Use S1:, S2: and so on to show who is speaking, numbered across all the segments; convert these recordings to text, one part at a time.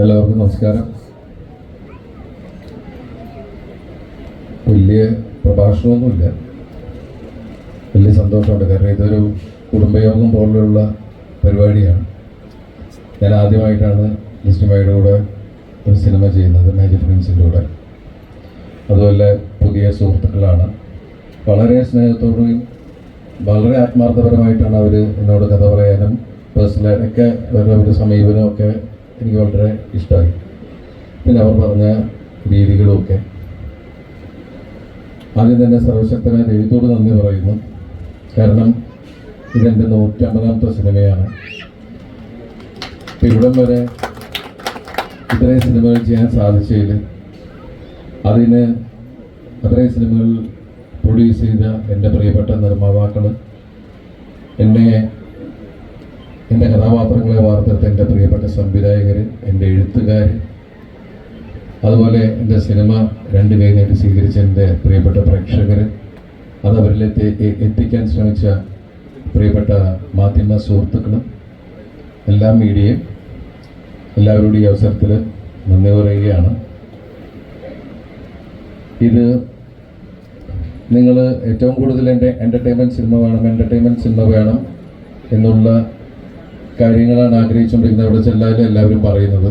S1: എല്ലാവർക്കും നമസ്കാരം. വലിയ പ്രഭാഷണമൊന്നുമില്ല. വലിയ സന്തോഷമുണ്ട്. കാരണം ഇതൊരു കുടുംബയോഗം പോലെയുള്ള പരിപാടിയാണ്. ഞാൻ ആദ്യമായിട്ടാണ് ലിസ്റ്റുമായുടെ കൂടെ ഒരു സിനിമ ചെയ്യുന്നത് മാജിക് ഫിലിംസിന്റെ കൂടെ. അതുപോലെ പുതിയ സുഹൃത്തുക്കളാണ്. വളരെ സ്നേഹത്തോടും വളരെ ആത്മാർത്ഥപരമായിട്ടാണ് അവർ എന്നോട് കഥ പറയാനും പേഴ്സണലൊക്കെ അവരുടെ സമീപനമൊക്കെ എനിക്ക് വളരെ ഇഷ്ടമായി. പിന്നെ അവർ പറഞ്ഞ രീതികളുമൊക്കെ ആദ്യം തന്നെ സർവശക്തനായ ദൈവത്തോട് നന്ദി പറയുന്നു. കാരണം ഇതെന്റെ നൂറ്റമ്പതാമത്തെ സിനിമയാണ്. ഇവിടം വരെ ഇത്രയും സിനിമകൾ ചെയ്യാൻ സാധിച്ചതിൽ അതിന് അത്രയും സിനിമകൾ പ്രൊഡ്യൂസ് ചെയ്ത എന്റെ പ്രിയപ്പെട്ട നിർമ്മാതാക്കൾ എന്നെ എന്റെ കഥാപാത്രങ്ങളെ വാർത്തെടുത്ത എന്റെ പ്രിയപ്പെട്ട സംവിധായകർ എന്റെ എഴുത്തുകാർ അതുപോലെ എന്റെ സിനിമ രണ്ട് കൈ സ്വീകരിച്ച എന്റെ പ്രിയപ്പെട്ട പ്രേക്ഷകർ അതവരിലെത്തി എത്തിക്കാൻ ശ്രമിച്ച പ്രിയപ്പെട്ട മാധ്യമ സുഹൃത്തുക്കളും എല്ലാ മീഡിയയും എല്ലാവരോടും ഈ അവസരത്തിൽ നന്ദി പറയുകയാണ്. ഇത് നിങ്ങൾ ഏറ്റവും കൂടുതൽ എന്റെ എന്റർടൈൻമെന്റ് സിനിമ വേണം എന്റർടൈൻമെന്റ് സിനിമ വേണം എന്നുള്ള കാര്യങ്ങളാണ് ആഗ്രഹിച്ചുകൊണ്ടിരുന്നത്. അവിടെ ചെല്ലാലും എല്ലാവരും പറയുന്നത്.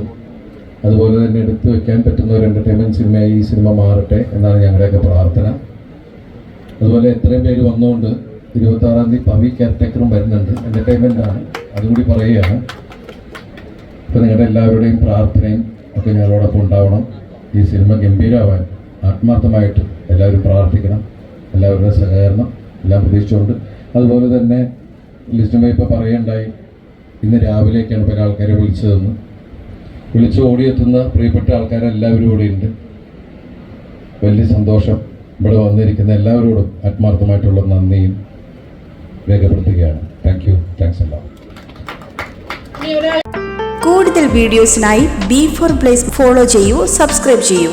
S1: അതുപോലെ തന്നെ എടുത്തു വെക്കാൻ പറ്റുന്ന ഒരു എന്റർടൈൻമെന്റ് സിനിമയായി ഈ സിനിമ മാറട്ടെ എന്നാണ് ഞങ്ങളുടെയൊക്കെ പ്രാർത്ഥന. അതുപോലെ എത്രയും പേര് വന്നുകൊണ്ട് ഇരുപത്താറാം തീയതി പവി കെയർടേക്കറും വരുന്നുണ്ട്. എന്റർടൈൻമെന്റ് ആണ്. അതുകൂടി പറയുകയാണ്. അപ്പോൾ നിങ്ങളുടെ എല്ലാവരുടെയും പ്രാർത്ഥനയും ഒക്കെ ഞങ്ങളോടൊപ്പം ഉണ്ടാവണം. ഈ സിനിമ ഗംഭീരമാവാൻ ആത്മാർത്ഥമായിട്ട് എല്ലാവരും പ്രാർത്ഥിക്കണം. എല്ലാവരുടെ സഹകരണം എല്ലാം പ്രതീക്ഷിച്ചുകൊണ്ട്. അതുപോലെ തന്നെ ലിസ്റ്റുമായി ഇപ്പോൾ പറയുണ്ടായി ഇന്ന് രാവിലേക്കാണ് പല ആൾക്കാരെ വിളിച്ചതെന്ന് വിളിച്ച് ഓടിയെത്തുന്ന പ്രിയപ്പെട്ട ആൾക്കാരെല്ലാവരും ഇവിടെയുണ്ട് വലിയ സന്തോഷം ഇവിടെ വന്നിരിക്കുന്ന എല്ലാവരോടും ആത്മാർത്ഥമായിട്ടുള്ള നന്ദിയും രേഖപ്പെടുത്തുകയാണ്. താങ്ക് യു താങ്ക്സ് എല്ലാം
S2: കൂടുതൽ വീഡിയോസിനായി ബി ഫോർ പ്ലേസ് ഫോളോ ചെയ്യൂ സബ്സ്ക്രൈബ് ചെയ്യൂ.